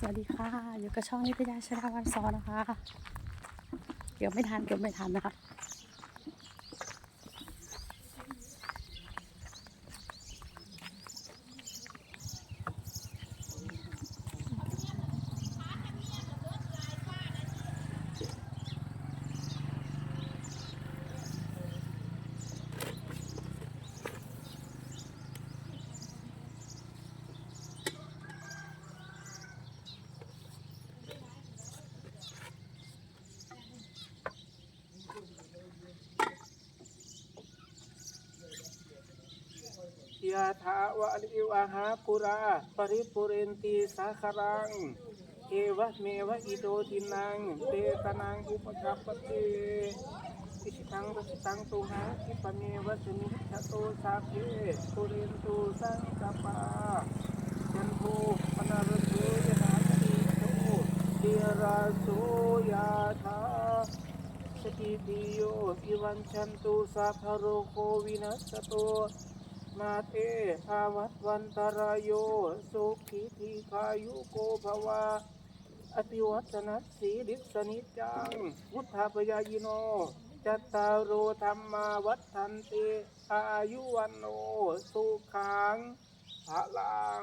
สวัสดีค่ะ อยู่กับช่องนิตยาชราวันซอนะคะ เกือบไม่ทันเกือบไม่ทันนะคะ ยะถาวะลิวะหาปุราปริปุเรนตีสาครังเอวะเมวะอิโตทินังเตตนังอุปกัปปติอิชิตังปะชิตังตุหังอิปเมวะสมิจโตสาเพปุเรนตุสังกปาจันโทปนารโสยนาติโตเทราโสยะถาสติปิโยวิวันชันตุสัพพะโรโควินัสสตุ นาเตภาวัตวันตรายโยสุขีทีคายุโกภวาอติวัตนัสสีดิสนิจังพุทธาปยายโนจัตตารโธรรมาวัฏทันติอายุวันโนสุขังพลัง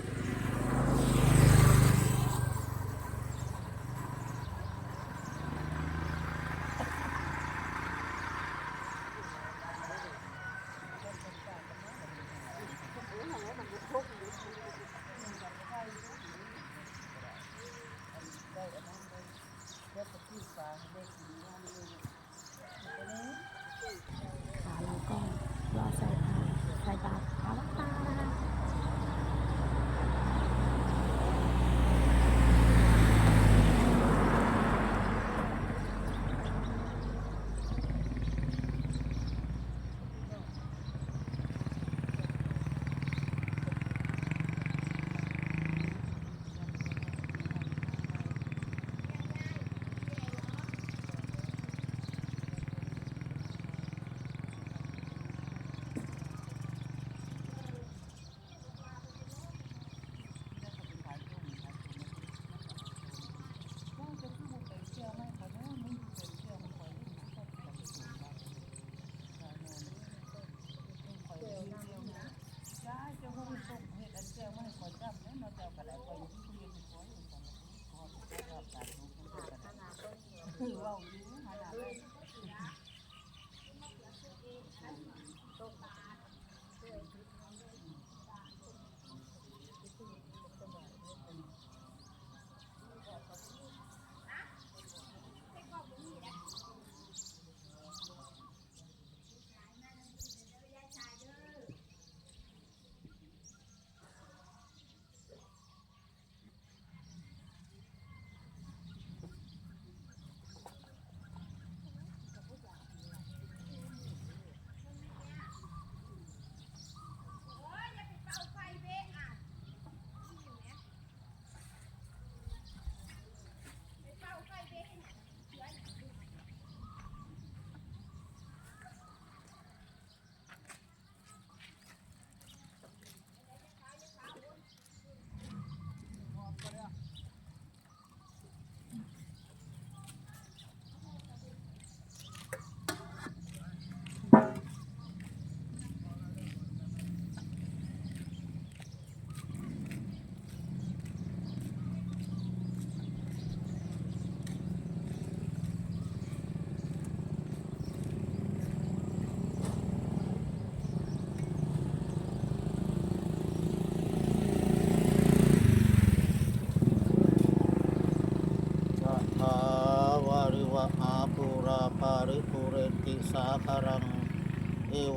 Thank you.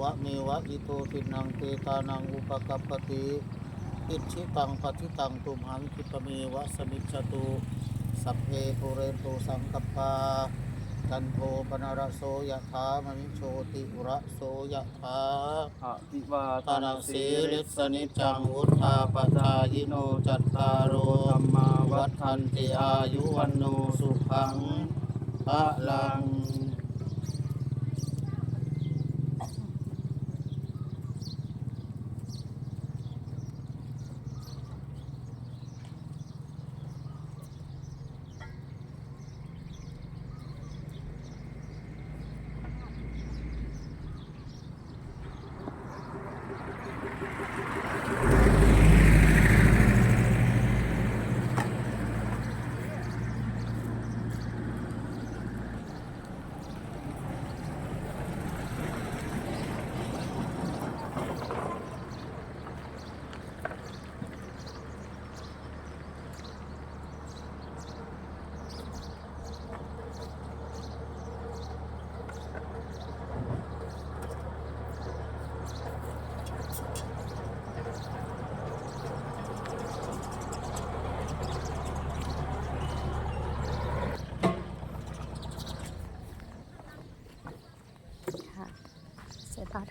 วะเมวะอิโตทินังเตตานังอุปกัปปติอิชิตังปฏิตังตุมหังคิปะเมวะสมิจจตุสัพเพปุเรนโตสังกัปปาจันโทปนารโสยะถามณิโชติระโสยะถาอภิวาตานาสีลิสนิจจังวุธาปจายโนจัตตารโอธรรมาวัวัฏฏทันติอายุวันโนสุขังพระลัง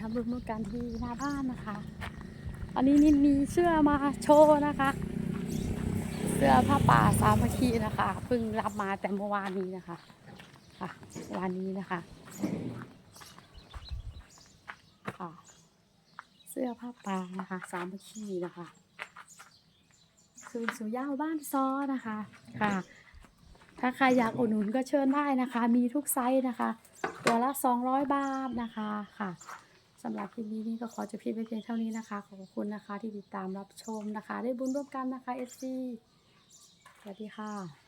ทำบุญร่วมกันที่หน้าบ้านนะคะ อันนี้นี่มีเสื้อมาโชว์นะคะ เสื้อผ้าป่าสามัคคีนะคะเพิ่งรับมาแต่เมื่อวานนี้นะคะค่ะวันนี้นะคะค่ะเสื้อผ้าป่านะคะสามัคคีนะคะคืนสู่ย่าวบ้านซ้อนะคะค่ะ ถ้าใครอยากอุดหนุนก็เชิญได้นะคะ มีทุกไซส์นะคะ ตัวละ 200 บาทนะคะค่ะ สำหรับคลิปนี้นี่ก็ขอจบคลิปไปเพียงเท่านี้นะคะ ขอบคุณนะคะที่ติดตามรับชมนะคะ ได้บุญร่วมกันนะคะเอสซีสวัสดีค่ะ